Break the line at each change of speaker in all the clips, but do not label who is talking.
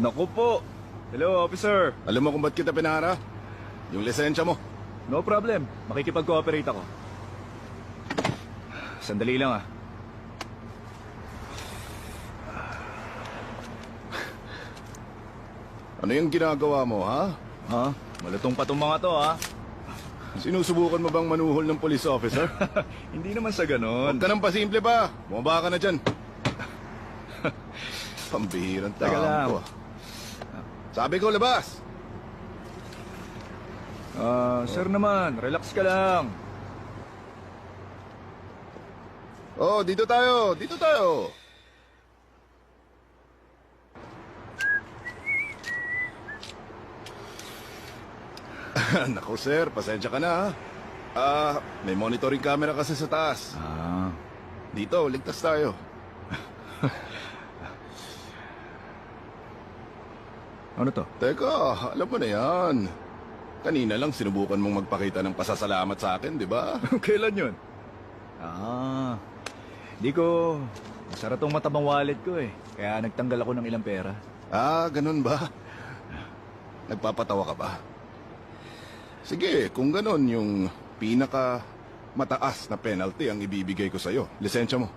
Naku po. Hello, officer.
Alam mo kung ba't kita pinara? Yung lisensya mo.
No problem. Makikipag-cooperate ako. Sandali lang ah.
Ano yung ginagawa mo, ha?
Ha? Malutong pa tong mga to ah.
Sinusubukan mo bang manuhol ng police officer?
Hindi naman sa ganon.
Huwag ka nang pasimple pa. Bumaba ka na dyan. Pambihirang
Teka lang.
tao ko. Sabi ko, labas!
Ah, sir naman, relax ka lang.
Oh, dito tayo! Dito tayo! Naku sir, pasensya ka na ha. Ah, may monitoring camera kasi sa taas.
Ah,
Dito, ligtas tayo.
ano to?
Teka, alam mo na yan. Kanina lang sinubukan mong magpakita ng pasasalamat sa akin, di ba?
Kailan yun? Ah, di ko... Masara tong matabang wallet ko eh. Kaya nagtanggal ako ng ilang pera.
Ah, ganun ba? Nagpapatawa ka ba? Sige, kung ganun, yung pinaka mataas na penalty ang ibibigay ko sa'yo. Lisensya mo.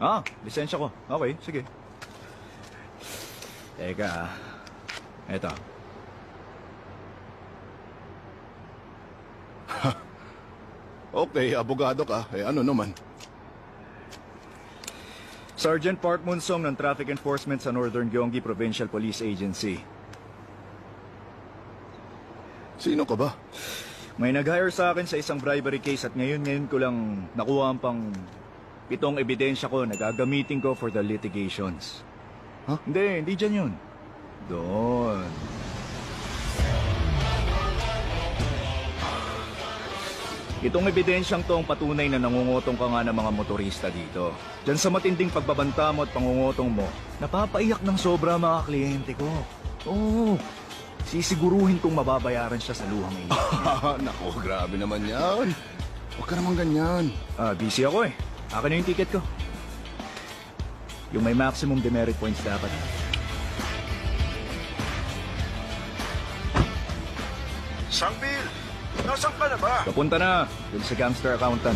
Ah, lisensya ko. Okay, sige. Teka, ah. Eto.
Okay, abogado ka. Eh ano naman?
Sergeant Park Munsong ng Traffic Enforcement sa Northern Gyeonggi Provincial Police Agency.
Sino ka ba?
May nag-hire sa akin sa isang bribery case at ngayon-ngayon ko lang nakuha ang pang pitong ebidensya ko na gagamitin ko for the litigations.
Huh?
Hindi, hindi dyan yun. Doon. Itong ebidensyang to ang patunay na nangungutong ka nga ng mga motorista dito. Diyan sa matinding pagbabanta mo at pangungutong mo, napapaiyak ng sobra mga kliyente ko. Oo, sisiguruhin kong mababayaran siya sa luhang ini.
Nako, grabe naman yan. Huwag ka naman ganyan.
Ah, busy ako eh. Akin na yung ticket ko. Yung may maximum demerit points dapat.
Sangbil, nasaan ka na ba?
Papunta na, dun sa gangster accountant.